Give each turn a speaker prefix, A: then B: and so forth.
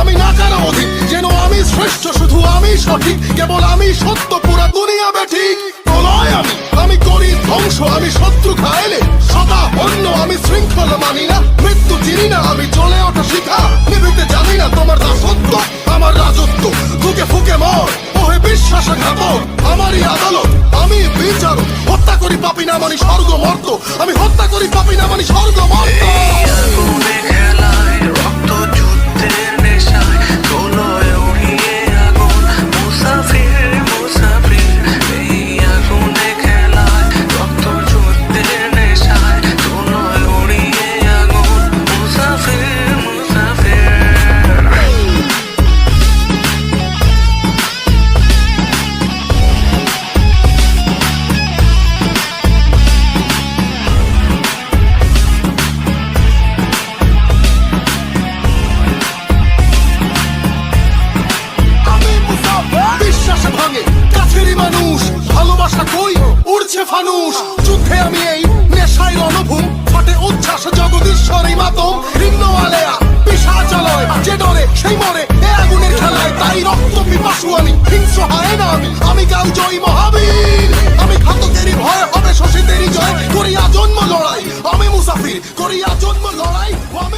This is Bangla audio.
A: আমি নাকারা অধিক যেন আমি শ্রেষ্ঠ, শুধু আমি সঠিক, কেবল আমি সত্য, পুরা দুনিয়া বেঠিক প্রলয় আমি আমি করি ধ্বংস, আমি শত্রু খাইলে সদা অন্য, আমি শৃঙ্খলা মানি না, মৃত্যু চিনি না, আমি চলে ওঠা শিখা। নিভিতে জানি না তোমার দাসত্ব, আমার রাজত্ব, ফুকে ফুকে মর, ওহে বিশ্বাসঘাতক, আমারই আদালত, আমি বিচারক, হত্যা করি পাপি না মানি স্বর্গ মর্ত, আমি হত্যা করি পাপি না মানি স্বর্গ ভাঙে।
B: কাছেরই মানুষ, ভালোবাসা কই? উড়ছে ফানুষ। যুদ্ধে আমি এই নেশায় রণভূম। ফটে উচ্ছ্বাস জগদীশ্বরী মাতম। নিম্ন আলেয়া পিসা চলয় যে ডরে, সেই মরে। এ আগুনের খেলায়
A: তাই রক্ত পিপাসু আমি। হিংস্র হায় না আমি। আমি কাল জয় মহাবীর। আমি ঘাতকেরই ভয়, হবে শশীদেরই জয়। করিয়া জন্ম লড়াই। আমি মুসাফির, করিয়া জন্ম লড়াই। আমি